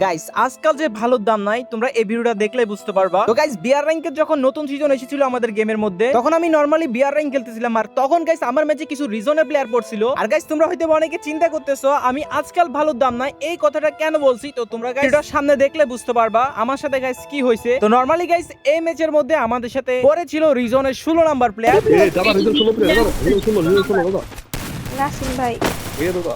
Guys আজকাল যে ভালো দাম নাই তোমরা এই ভিডিওটা দেখলে বুঝতে পারবা। তো গাইস বিয়ার র্যাঙ্কের যখন নতুন সিজন এসেছিল আমাদের গেমের মধ্যে তখন আমি নরমালি বিয়ার র্যাঙ্ক খেলতেছিলাম আর তখন গাইস আমার ম্যাচে কিছু রিজনের প্লেয়ার পড়ছিল। আর গাইস তোমরা হয়তো অনেকে চিন্তা করতেছো আমি আজকাল ভালো দাম নাই এই কথাটা কেন বলছি? তো তোমরা গাইস এটা সামনে দেখলে বুঝতে পারবা আমার সাথে গাইস কি হয়েছে? তো নরমালি গাইস এই ম্যাচের মধ্যে আমাদের সাথে পড়েছিল রিজনের ষোলো নাম্বার প্লেয়ার এ দাদা রিজন ষোলো প্লেয়ার দাদা রিজন ষোলো রিজন ষোলো দাদা। নাসিম ভাই। এ দাদা।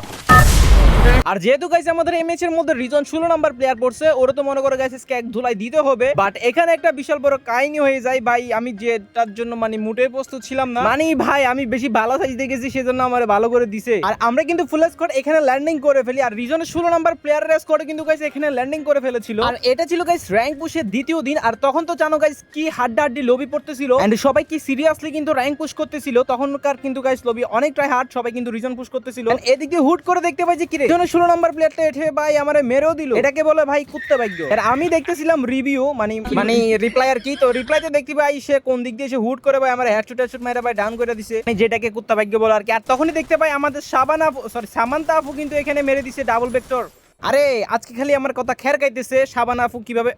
আর যেহেতু গাইছে আমাদের এই ম্যাচের মধ্যে রিজন ষোলো নাম্বার প্লেয়ার পড়ছে, ওরা তো মনে করে গাইছে স্ক্যাক ধুলাই দিতে হবে। বাট এখানে একটা বিশাল বড় কাহিনী হয়ে যায়, ভাই, আমি যেটার জন্য মানে মোটেই প্রস্তুত ছিলাম না। মানে ভাই, আমি বেশি ভালো সাইজ দেখেছি, সেজন্য আমার ভালো করে দিছে। আর আমরা কিন্তু ফুল স্কোর এখানে ল্যান্ডিং করে ফেলি, আর রিজনের ষোলো নাম্বার প্লেয়ারের স্কোর কিন্তু গাইছে এখানে ল্যান্ডিং করে ফেলেছিল। আর এটা ছিল গাইস র্যাঙ্ক পুশের দ্বিতীয় দিন, আর তখন তো জানো গাইস কি হাড্ডা হাড্ডি লবি পড়তেছিল। এন্ড সবাই কি সিরিয়াসলি কিন্তু র্যাঙ্ক পুশ করতেছিল, তখনকার কিন্তু গাইস লবি অনেকটাই হার্ড সবাই কিন্তু রিজন পুশ করতেছিল। এদিক হুট করে দেখতে পাই যে কি ষোলো নাম্বার প্লেয়ারটা এঠে ভাই আমারে মেরেও দিল। এটাকে বলে ভাই কুত্তে ভাগ্য। আর আমি দেখতেছিলাম রিভিউ মানে মানে রিপ্লাই আর কি তো রিপ্লাইতে দেখতে পাই সে কোন দিক দিয়ে সে হুট করে ভাই আমার হেডশুট হেডশুট মেরে ভাই ডাউন করে দিছে। মানে যেটাকে কুত্তা ভাগ্য বলে আর কি। আর তখনই দেখতে পাই আমাদের সাবানা সরি সামান্তা আপু কিন্তু এখানে মেরে দিছে ডাবল ভেক্টর আরে আজকে খালি আমার কথা খের গাইতেছে সাবান আফু কীভাবে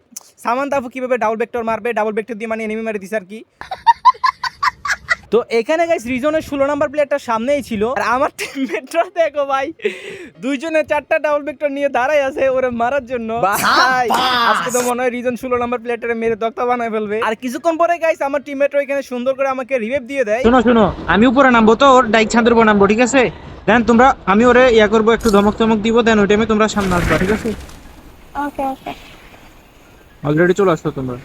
সামান্তা আফু কীভাবে ডাবল ভেক্টর মারবে ডাবল ভেক্টর দিয়ে মানে এনিমি মেরে দিছে আর কি। তো এখানে গাইস রিজনের ষোলো নাম্বার প্লেয়ারটা সামনেই ছিল। আর আমার টিমমেটরা দেখো ভাই দুইজনে চারটা ডাবল ভেক্টর নিয়ে দাঁড়াই আছে ওরে মারার জন্য। ভাই আজকে তো মনে হয় রিজন ষোলো নাম্বার প্লেয়ারটা মেরে দক্তা বানায় ফেলবে। আর কিছুক্ষণ পরে গাইস আমার টিমমেটরা এখানে সুন্দর করে আমাকে রিভেভ দিয়ে দেয়। শোনো শোনো আমি উপরে নামবো তো ওর ডাইক ছাদের উপর নামবো ঠিক আছে? দেন তোমরা আমি ওরে ইয়া করব একটু ধমক চমক দিব দেন ওই টাইমে তোমরা সামনে আসবা ঠিক আছে? ওকে ওকে অলরেডি চলে আসতো তোমরা।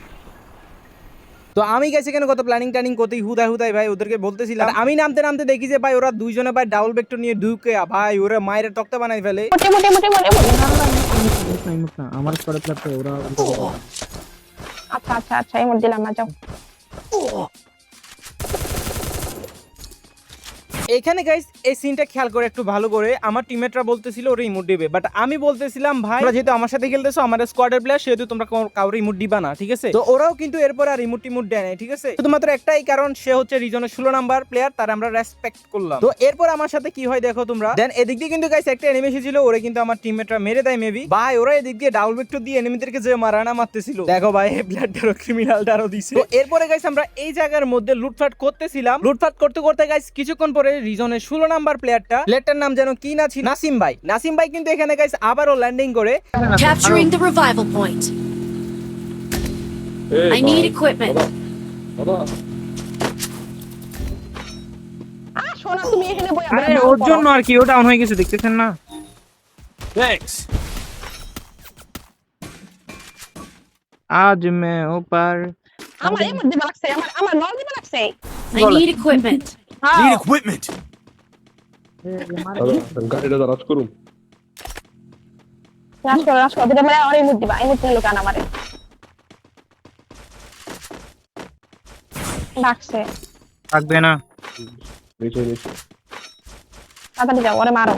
তো আমি গেছি কেন কত প্ল্যানিং ট্যানিং করতেই হুদায় হুদায় ভাই ওদেরকে বলতেছিলাম আমি নামতে নামতে দেখি যে ভাই ওরা দুইজনে ভাই ডাবল ভেক্টর নিয়ে ঢুকে ভাই ওরা মায়ের তক্তা বানাই ফেলে। আমার পরে ওরা আচ্ছা আচ্ছা আচ্ছা এই দিলাম না যাও এখানে গাইস এই সিনটা খেয়াল করে একটু ভালো করে। আমার টিমমেটরা বলতেছিল ওরা ইমোট দিবে। বাট আমি বলতেছিলাম, ভাই যেহেতু আমার সাথে খেলতেছো আমার স্কোয়াডের প্লেয়ার সেহেতু তোমরা কাউরে ইমোট দিবা না, ঠিক আছে? তো ওরাও কিন্তু এরপর আর ইমোট টিমোট দেয় নাই, ঠিক আছে? শুধুমাত্র একটাই কারণ, সে হচ্ছে রিজনের ষোলো নাম্বার প্লেয়ার তার আমরা রেসপেক্ট করলাম। তো এরপর আমার সাথে কি হয় দেখো তোমরা? দেন এদিক দিয়ে কিন্তু গাইস একটা এনিমি ছিল ওরা কিন্তু আমার টিমমেটরা মেরে দেয় মেবি ভাই, ওরা এদিক দিয়ে ডাবল ভেক্টর দিয়ে এনিমিদেরকে যে মারানা মারতেছিল। দেখো ভাই প্লেয়ারটারও ক্রিমিনালটারও দিছে। তো এরপরে গাইস আমরা এই জায়গার মধ্যে লুটফাট করতেছিলাম। লুটফাট করতে করতে গাইস কিছুক্ষণ পরে রিজনের ষোলো নাম্বার প্লেয়ারটা প্লেয়ারটার নাম যেন কি না ছিল? নাসিম ভাই। নাসিম ভাই কিন্তু এখানে গাইস আবারও ল্যান্ডিং করে। Capturing the revival point. A I need equipment. দাদা আ সোনা তুমি এখানে বই আরে ওর জন্য আর কি ও ডাউন হয়ে গেছে দেখতেছেন না? আজ মে ওপার আমার এই দিবা লাগছে আমার আমার নল দিবা লাগছে I need equipment. হ্যাঁ দাদা গাড়িটা দাঁড়াত করুন রাস করো রাস করো দিবা মানে আর এই দিবা এই মোট দিলে কান আমারে ডাকছে থাকবে না তাড়াতাড়ি যাও ওরে মারো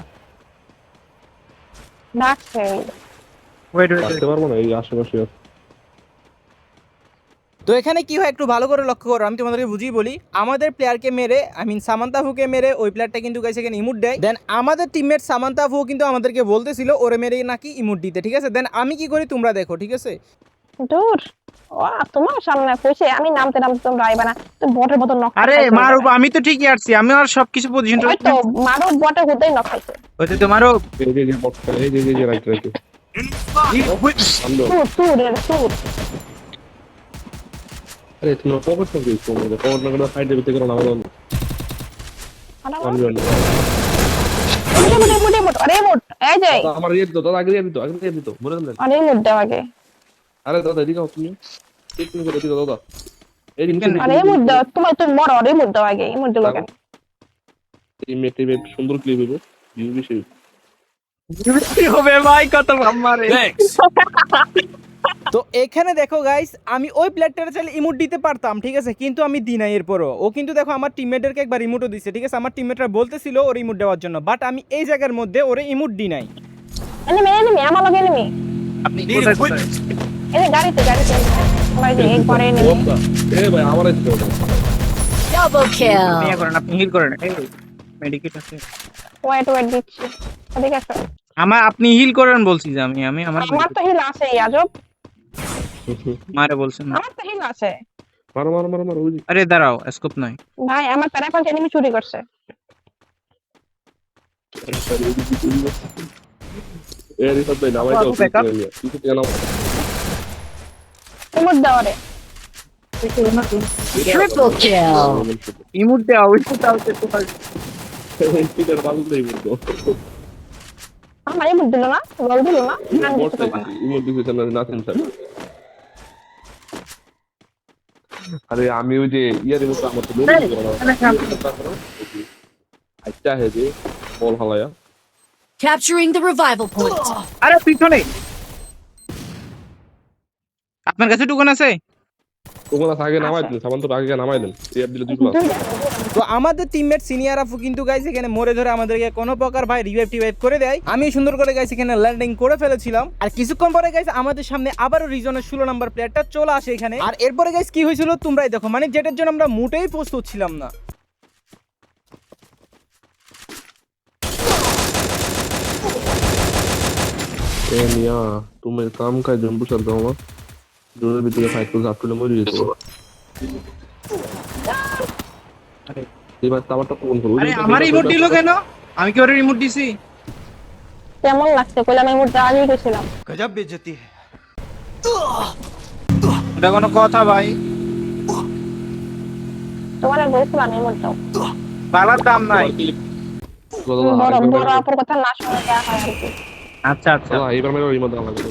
ডাকছে ওয়েট ওয়েট পারব না এই আশেপাশে আছে। তো এখানে কি হয় একটু ভালো করে লক্ষ্য করো আমি তোমাদেরকে বুঝিয়ে বলি। আমাদের প্লেয়ারকে মেরে আই মিন সামান্তাফুকে মেরে ওই প্লেয়ারটা কিন্তু গাইছে এখানে ইমুট দেয়। দেন আমাদের টিমমেট সামান্তাফু কিন্তু আমাদেরকে বলতেছিল ওরে মেরে নাকি ইমুট দিতে ঠিক আছে? দেন আমি কি করি তোমরা দেখো ঠিক আছে? দূর। তোমার সামনে কইছে আমি নামতে নামতে তোমরা আইবা না। তো বটের মতো নক আরে মারো আমি তো ঠিকই আসছি আমি আর সবকিছু পজিশন ওই তো মারো বটে হতেই নক খাইছে। হইতে তোমারও এই যে যে এই যে যে যে রাইট রাইট। আন্দো তুর তুর এর তুর আরে তুমি পকেট থেকে কোন পকেট না করে সাইডে ভিতরে করো না আমাদের আরে আনবে মোটে মোটে মোটে মোটে আরে মোট এই যে। আমার দিত দাদা আগে দিয়ে দিত আগে দিয়ে দিত মরে গেলেন আরে মোট দাও আগে আরে দাদা এদিকে আও তুমি। ঠিক তুমি করে দিও দাদা। এই দিন আরে মোট। দাও তোমার তো মর আরে মোট দাও আগে এই মোট দিলো কেন এই মেটে সুন্দর ক্লিপ হবে ভিউ বেশি কি হবে ভাই? কত মারে তো এখানে দেখো গাইস আমি ওই প্লেয়ারটার চাইলে ইমোট দিতে পারতাম ঠিক আছে? কিন্তু আমি দিই নাই এরপরও। ও কিন্তু দেখো আমার টিমমেটদেরকে একবার ইমোটও দিছে ঠিক আছে? আমার টিমমেটরা বলতেছিল ওর ইমোট দেওয়ার জন্য বাট আমি এই জায়গার মধ্যে ওরে ইমোট দিই নাই। এনিমি এনিমি আমার লগে এনিমি আপনি কোথায় গাড়িতে গাড়িতে আমার যে এই পরে এনিমি এ ভাই আমার দিতে হবে। আপনি করেন আপনি হিল করেন এই মেডিকেট আছে। ওয়েট ওয়েট দিচ্ছি। ওদিকে আসো। আমার আপনি হিল করেন বলছি যে আমি আমি আমার আমার তো হিল আছে আজব। মারে বলছেন না। আমার তো হিল আছে। মারো মারো মারো মারো বুঝি আরে দাঁড়াও স্কোপ নাই। ভাই আমার প্যারাফল এনিমি চুরি করছে। এ রিসার্চ ভাই নামাই দাও কিছু থেকে তোমার দেওয়ারে Triple kill. ইমুট দেওয়া ওই তো তাও তো পিটার দেই বলতো আমার ইমুট দিল না রোল দিল না। না বট দিতে পারব না। ইমোট দিছে না নাথিং স্যার আরে আমি ওই যে ইয়ার মতো আমার তো লোক আচ্ছা হে যে বল হালায়া। Capturing the revival point. আরে পিছনে। আপনার কাছে টুকন আছে? তোমরা আগে নামাই দেন সামান তো আগে নামাই দেন টিআর দিলে প্লাস তো আমাদের টিমমেট সিনিয়র আফু কিন্তু গাইস এখানে মরে ধরে আমাদেরকে কোনো প্রকার ভাই রিভাইভ টিভাইভ করে দেয়। আমি সুন্দর করে গাইস এখানে ল্যান্ডিং করে ফেলেছিলাম। আর কিছুক্ষণ পরে গাইস আমাদের সামনে আবারও রিজনের ষোলো নাম্বার প্লেয়ারটা চলে আসে এখানে। আর এরপরে গাইস কি হয়েছিল তোমরাই দেখো মানে যেটার জন্য আমরা মোটেই প্রস্তুত ছিলাম না। মিয়া তুমি কাম কাজ জম্বু চল দাও মা। জোরের ভিতরে ফাইট করে আপ করে মরে গেছে এবার টাওয়ারটা কোন করব আরে আমার ইমোট দিল কেন? আমি কি ওর রিমোট দিছি? কেমন লাগছে? কইলাম ইমুট দেওয়া দিয়ে গেছিলাম। এটা কোনো কথা ভাই। তোমার বলছিলাম দাও। বালার দাম নাই। বড় বড় আপুর কথা না শুনে দেওয়া হয় আচ্ছা আচ্ছা। এবার মেরে মধ্যে লাগবে।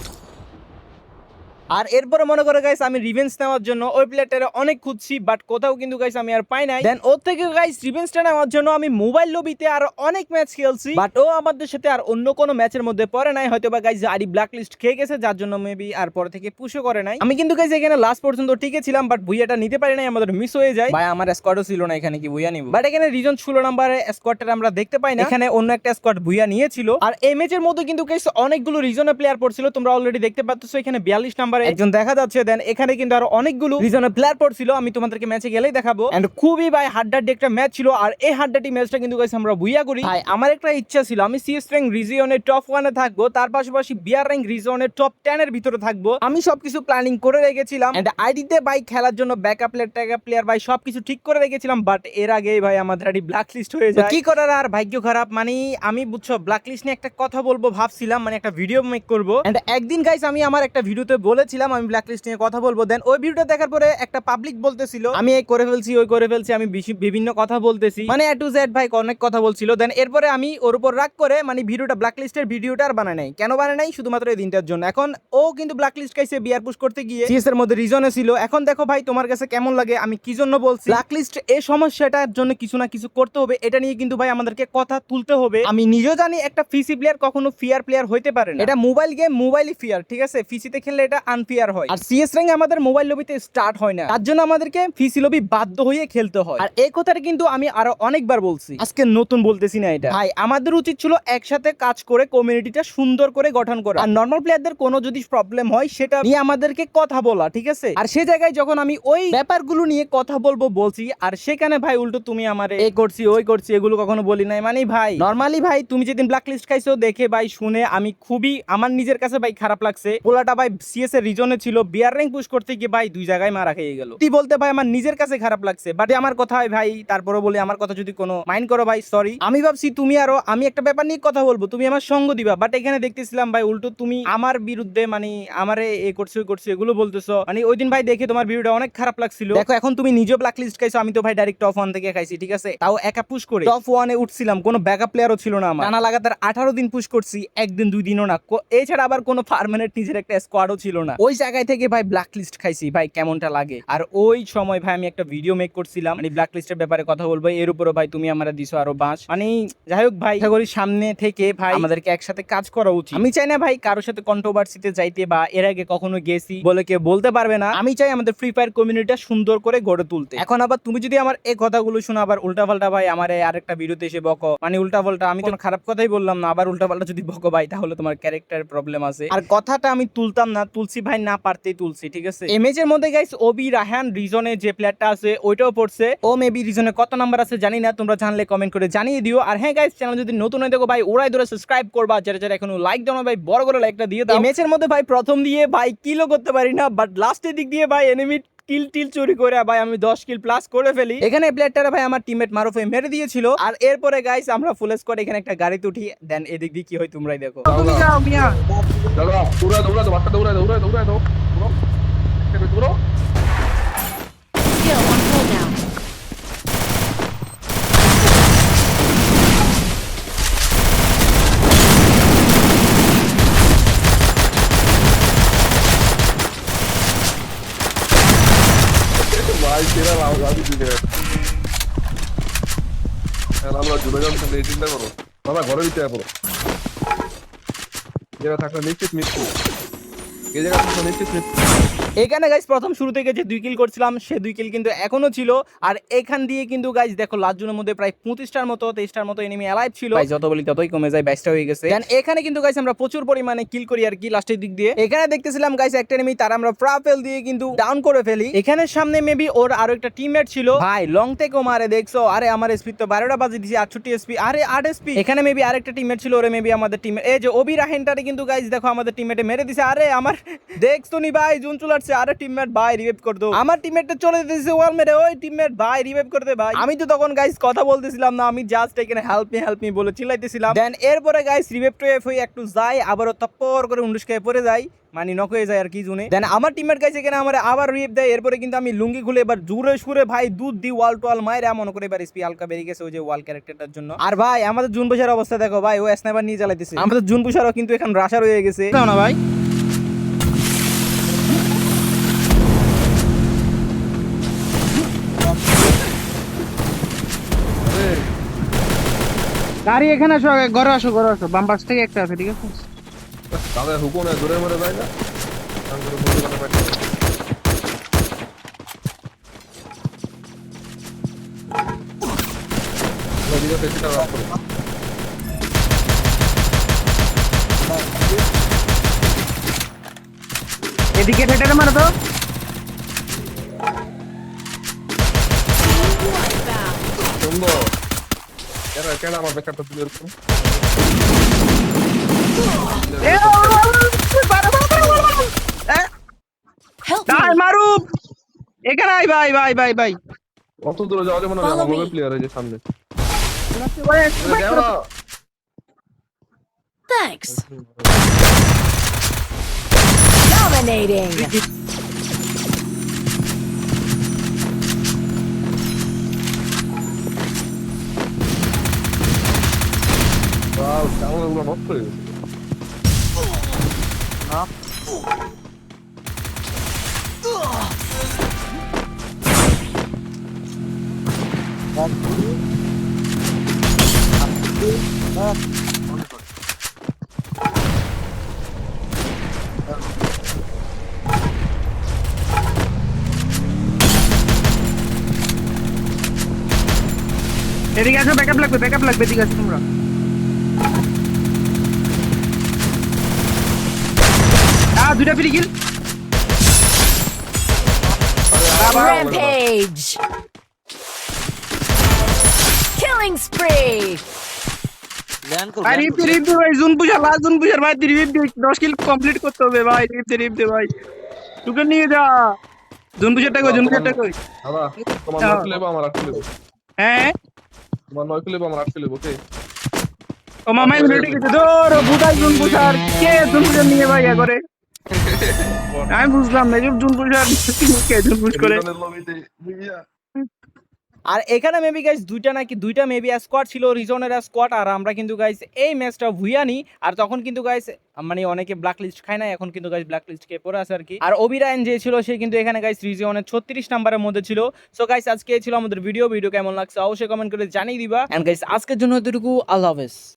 আর এরপরে মনে করে গাইস আমি রিভেন্স নেওয়ার জন্য ওই প্লেয়ারটারে অনেক খুঁজছি বাট কোথাও কিন্তু গাইস আমি আর পাই নাই। দেন ওর থেকে গাইস রিভেন্সটা নেওয়ার জন্য আমি মোবাইল লবিতে আর অনেক ম্যাচ খেলছি বাট ও আমাদের সাথে আর অন্য কোনো ম্যাচের মধ্যে পড়ে নাই। হয়তো বা গাইস আরি ব্ল্যাক লিস্ট খেয়ে গেছে যার জন্য মেবি আর পরে থেকে পুশও করে নাই। আমি কিন্তু গাইস এখানে লাস্ট পর্যন্ত টিকে ছিলাম বাট ভুইয়াটা নিতে পারি নাই আমাদের মিস হয়ে যায়। ভাই আমার স্কোয়াডও ছিল না এখানে কি ভুইয়া নিব? বাট এখানে রিজন ষোলো নাম্বারে স্কোয়াডটা আমরা দেখতে পাই না। এখানে অন্য একটা স্কোয়াড ভুইয়া নিয়েছিল। আর এই ম্যাচের মধ্যে কিন্তু গাইস অনেকগুলো রিজনে প্লেয়ার পড়ছিল তোমরা অলরেডি দেখতে পাচ্ছ এখানে বিয়াল্লিশ নাম্বারে একজন দেখা যাচ্ছে দেন এখানে কিন্তু আরও অনেকগুলো রিজনের প্লেয়ার পড়ছিল আমি তোমাদেরকে ম্যাচে গেলেই দেখাবো। এন্ড খুবই ভাই হাড্ডাড্ডি একটা ম্যাচ ছিল আর এই হাড্ডাড্ডি ম্যাচটা কিন্তু গাইস আমরা বুইয়া করি। ভাই আমার একটা ইচ্ছা ছিল আমি সিএস র্যাঙ্ক রিজিয়নের টপ ওয়ানে থাকব তার পাশাপাশি বিআর র্যাঙ্ক রিজিয়নের টপ টেন এর ভিতরে থাকব। আমি সবকিছু প্ল্যানিং করে রেখেছিলাম এন্ড আইডিতে ভাই খেলার জন্য ব্যাকআপ প্লেয়ার ট্যাকআপ প্লেয়ার ভাই সবকিছু ঠিক করে রেখেছিলাম বাট এর আগেই ভাই আমাদের আইডি ব্ল্যাক লিস্ট হয়ে যায়। কি করার আর? ভাগ্য খারাপ মানে আমি বুঝছ ব্ল্যাক লিস্ট নিয়ে একটা কথা বলব ভাবছিলাম মানে একটা ভিডিও মেক করব। এন্ড একদিন গাইস আমি আমার একটা ভিডিওতে বলেছিলাম, আমি ব্ল্যাক লিস্ট নিয়ে কথা বলব। দেন ওই ভিডিওটা দেখার পরে একটা পাবলিক বলতেছিল, আমি এই করে ফেলছি, ওই করে ফেলছি, আমি বিভিন্ন কথা বলতেছি। মানে এ টু জেড ভাই অনেক কথা বলছিল। দেন এরপরে আমি ওর উপর রাগ করে মানে ভিডিওটা ব্ল্যাক লিস্টের ভিডিওটা আর বানাই নাই। কেন বানাই নাই? শুধুমাত্র এই দিনটার জন্য। এখন ও কিন্তু ব্ল্যাক লিস্ট খাইছে বিয়ার পুশ করতে গিয়ে। সিএস এর মধ্যে রিজনে ছিল। এখন দেখো ভাই, তোমার কাছে কেমন লাগে? আমি কি জন্য বলছি? ব্ল্যাক লিস্ট এই সমস্যাটার জন্য কিছু না কিছু করতে হবে। এটা নিয়ে কিন্তু ভাই আমাদেরকে কথা তুলতে হবে। আমি নিজেও জানি একটা ফিসি প্লেয়ার কখনো ফিয়ার প্লেয়ার হইতে পারে না। এটা মোবাইল গেম মোবাইলই ফিয়ার ঠিক আছে? ফিসিতে খেললে এটা আনফিয়ার হয়। আর সিএস র্যাঙ্ক আমাদের মোবাইল লবিতে স্টার্ট হয় না। তার জন্য আমাদেরকে ফিসি লবি বাধ্য হয়ে খেলতে হয়। আর এই কথাটা কিন্তু আমি আরও অনেকবার বলছি। আজকে নতুন বলতেছি না এটা। ভাই, আমাদের উচিত ছিল একসাথে কাজ করে কমিউনিটিটা সুন্দর করে গঠন করা। আর নর্মাল প্লেয়ারদের কোনো যদি প্রবলেম হয়, সেটা নিয়ে আমাদেরকে কথা বলা, ঠিক আছে? আর সে জায়গায় যখন আমি ওই ব্যাপারগুলো নিয়ে কথা বলব বলছি, আর সেখানে, ভাই, উল্টো তুমি আমার এই করছি, ওই করছি, এগুলো কখনো বলি নাই। মানে ভাই নর্মালি ভাই, তুমি যেদিন ব্ল্যাক লিস্ট খাইছো, দেখে ভাই, শুনে আমি খুবই, আমার নিজের কাছে ভাই, খারাপ লাগছে। পোলাটা ভাই সিএস এর রিজনে ছিল, বিয়ার র্যাঙ্ক পুশ করতে গিয়ে ভাই দুই জায়গায় মারা খেয়ে গেল। তুই বলতে ভাই আমার নিজের কাছে খারাপ লাগছে বাট আমার কথা হয় ভাই তারপরে বলে আমার কথা যদি কোনো মাইন্ড করো ভাই সরি আমি ভাবছি তুমি আরও, আমি একটা ব্যাপার নিয়ে কথা বলব, তুমি আমার সঙ্গ দিবা বাট এখানে দেখতেছিলাম ভাই, উল্টো তুমি আমার বিরুদ্ধে মানে আমারে এ করছ করছ, এগুলো বলতেছো। মানে ওই দিন ভাই দেখে তোমার ভিডিওটা অনেক খারাপ লাগছিল। দেখো, এখন তুমি নিজেও ব্ল্যাক লিস্ট খাইছো, আমি তো ভাই ডাইরেক্ট টপ ওয়ান থেকে খাইছি, ঠিক আছে? তাও একা পুশ করে। টপ ওয়ানে উঠছিলাম, কোনো ব্যাকআপ প্লেয়ারও ছিল না আমার। টানা লাগাতার আঠারো দিন পুশ করছি, একদিন দুই দিনও না। এছাড়া আবার কোনো পার্মানেন্ট নিজের একটা স্কোয়াডও ছিল না। ওই জায়গায় থেকে ভাই ব্ল্যাক লিস্ট খাইছি, ভাই কেমনটা লাগে? আর ওই সময় ভাই আমি একটা ভিডিও মেক করছিলাম মানে ব্ল্যাক লিস্টের ব্যাপারে কথা বলব, এর উপরও ভাই তুমি আমার দিছো আরও বাঁশ। মানে যাই হোক ভাই করি সামনে থেকে ভাই আমাদেরকে একসাথে কাজ করা উচিত। আমি চাই না ভাই কারোর সাথে কন্ট্রোভার্সিতে যাইতে বা এর আগে কখনো গেছি বলে কেউ বলতে পারবে না। আমি চাই আমাদের ফ্রি ফায়ার কমিউনিটিটা সুন্দর করে গড়ে তুলতে। এখন আবার তুমি যদি আমার এই কথাগুলো শোনো, আবার উল্টাপাল্টা ভাই আমার আরেকটা ভিডিওতে এসে বকো। মানে উল্টাপাল্টা, আমি কোনো খারাপ কথাই বললাম না, আবার উল্টাপাল্টা যদি বকো ভাই, তাহলে তোমার ক্যারেক্টার প্রবলেম আছে। আর কথাটা আমি তুলতাম না, তুলছি ভাই না পারতেই তুলছি ঠিক আছে? এমএজের মধ্যে গাইস ওবি রাহান রিজনে যে প্লেয়ারটা আছে ওইটাও পড়ছে। ও মেবি রিজনে কত নাম্বার আছে জানি না তোমরা জানলে কমেন্ট করে জানিয়ে দিও। আর হ্যাঁ গাইস চ্যানেল যদি নতুন হয়ে দেখো ভাই ওরাই ধরে সাবস্ক্রাইব করবা। যারা যারা এখনও লাইক দাও না ভাই বড় করে লাইকটা দিয়ে দাও। এমএজের মধ্যে ভাই প্রথম দিয়ে ভাই কিলো করতে পারি না বাট লাস্টের দিক দিয়ে ভাই এনিমি কিল টিল চুরি করে ভাই আমি দশ কিল প্লাস করে ফেলি। এখানে প্লেয়ারটা ভাই আমার টিমমেট মারুফে মেরে দিয়েছিল। আর এরপরে গাইস আমরা ফুল স্কোয়াড এখানে একটা গাড়িতে উঠি দেন এদিক দিয়ে কি হয় তোমরাই দেখো। তুমি যাও দৌড়া দৌড়া দৌড়া দৌড়া দৌড়া দৌড়া দৌড়া দৌড়া দৌড়া দৌড়া দৌড়ো এবার দৌড়ো Kill on full now. ভাই সেরা লাভ আমি দিতে আমরা এই চিন্তা করো। দাদা ঘরে দিতে পড়ো যেটা থাকলে নিশ্চিত মৃত্যু। এই জায়গা থাকলে নিশ্চিত মৃত্যু। এখানে গাইস প্রথম শুরু থেকে যে দুই কিল করছিলাম সে দুই কিল কিন্তু এখনও ছিল। আর এখান দিয়ে কিন্তু গাইস দেখো লাস্ট জনের মধ্যে প্রায় পঁচিশটার মতো তেইশটার মতো এনিমি অ্যালাইভ ছিল। যত বলি ততই কমে যায় বাইশটা হয়ে গেছে। এখানে কিন্তু গাইস আমরা প্রচুর পরিমাণে কিল করি আর কি লাস্টের দিক দিয়ে। এখানে দেখতেছিলাম গাইস একটা এনিমি তার আমরা ফ্রাফেল দিয়ে কিন্তু ডাউন করে ফেলি। এখানে সামনে মেবি ওর আরও একটা টিমমেট ছিল। ভাই লং টেকও মারে দেখছ আরে আমার এসপি তো বারোটা বাজে দিছি আটষট্টি এসপি আরে আট এসপি এখানে মেবি আরেকটা টিমমেট ছিল ওরে মেবি আমাদের টিম এই যে ওবি রাহেনটারে কিন্তু গাইস দেখো আমাদের টিমমেটে মেরে দিছে। আরে আমার দেখছ নি ভাই জুন চুলাচ্ছে আরে টিমমেট ভাই রিভাইভ করে দাও আমার টিমমেটটা চলে দিতেছে ওয়াল মেরে, ওই টিমমেট ভাই রিভাইভ করে দে, ভাই। আমি তো তখন গাইস কথা বলতেছিলাম না, আমি জাস্ট এখানে হেল্প মি হেল্প মি বলে চিল্লাইতেছিলাম। দেন এরপরে গাইস রিভাইভ টু এফ হয়ে একটু যাই, আবারও তপ্পর করে উন্ডুস খেয়ে পড়ে যাই মানে নক হয়ে যায় আর কি জুনে। দেন আমার টিমমেট গাইছে এখানে আমার আবার রিপ দেয়, এরপরে কিন্তু আমি লুঙ্গি খুলে এবার জুড়ে সুরে, ভাই, দুধ দি ওয়াল টোয়াল মায়ের মনে করে এবার স্পি হালকা বেরিয়ে গেছে ওই যে ওয়াল ক্যারেক্টারটার জন্য। আর ভাই, আমাদের জুন পুষার অবস্থা দেখো, ভাই, ও স্নাইপার নিয়ে চালাইতেছে আমাদের জুন পুষারও কিন্তু এখন রাশার হয়ে গেছে। না, ভাই। গাড়ি এখানে আসো ঘরে আসো ঘরে আসো। বাম পাশ থেকে একটা আছে ঠিক আছে? দাদা হুকুনে দূরে মরে যায় না? এদিকে ঠেটে মারো তো। সুন্দর কেন কেন আমার বেকারটা তুলে এরকম এখানে আয় ভাই ভাই ভাই ভাই। অত দূরে যাওয়া যাবে না আমার প্লেয়ার এই যে সামনে। ভাই, কেন Thanks. Dominating. Wow, কেমন নষ্ট হয়ে গেছে এদিকে আসো ব্যাকআপ লাগবে ব্যাকআপ লাগবে এদিকে আসো তোমরা দুইটা free kill Rampage. Killing spree. ভাই রিপ দে রিপ দে ভাই জুন পুষার লাস্ট জুন পুষার ভাই তুই রিপ দে দশ কিল কমপ্লিট করতে হবে ভাই রিপ দে রিপ দে ভাই। তোকে নিয়ে যা। জুন পুষারটা কই জুন পুষারটা কই তোমার হ্যাঁ। নয় লেবো আমার আটকে লেবো হ্যাঁ? তোমার নয় লেবো আমার আটকে লেবো ওকে ও মামাই মিনিটে গেছে ধর বুঝাই জুন পুষার কে জুন পুষার নিয়ে ভাই করে? আমি বুঝলাম না জুন পুষ করে। আর এখানে মেবি গাইস দুইটা নাকি দুইটা মেবি স্কোয়াড ছিল রিজনের স্কোয়াড আর আমরা কিন্তু গাইস এই ম্যাচটা ভুইয়ানি আর তখন কিন্তু গাইস মানে অনেকে ব্ল্যাক লিস্ট খায় না এখন কিন্তু গাইস ব্ল্যাক লিস্ট কে পড়ে আছে আর কি। আর অবিরায়ন যে ছিল সে কিন্তু এখানে গাইস রিজনের ছত্রিশ নাম্বারের মধ্যে ছিল। সো গাইস আজকে ছিল আমাদের ভিডিও ভিডিও কেমন লাগছে অবশ্যই কমেন্ট করে জানিয়ে দিবা। এন্ড গাইস আজকের জন্য এতটুকু আল্লাহ হাফেজ।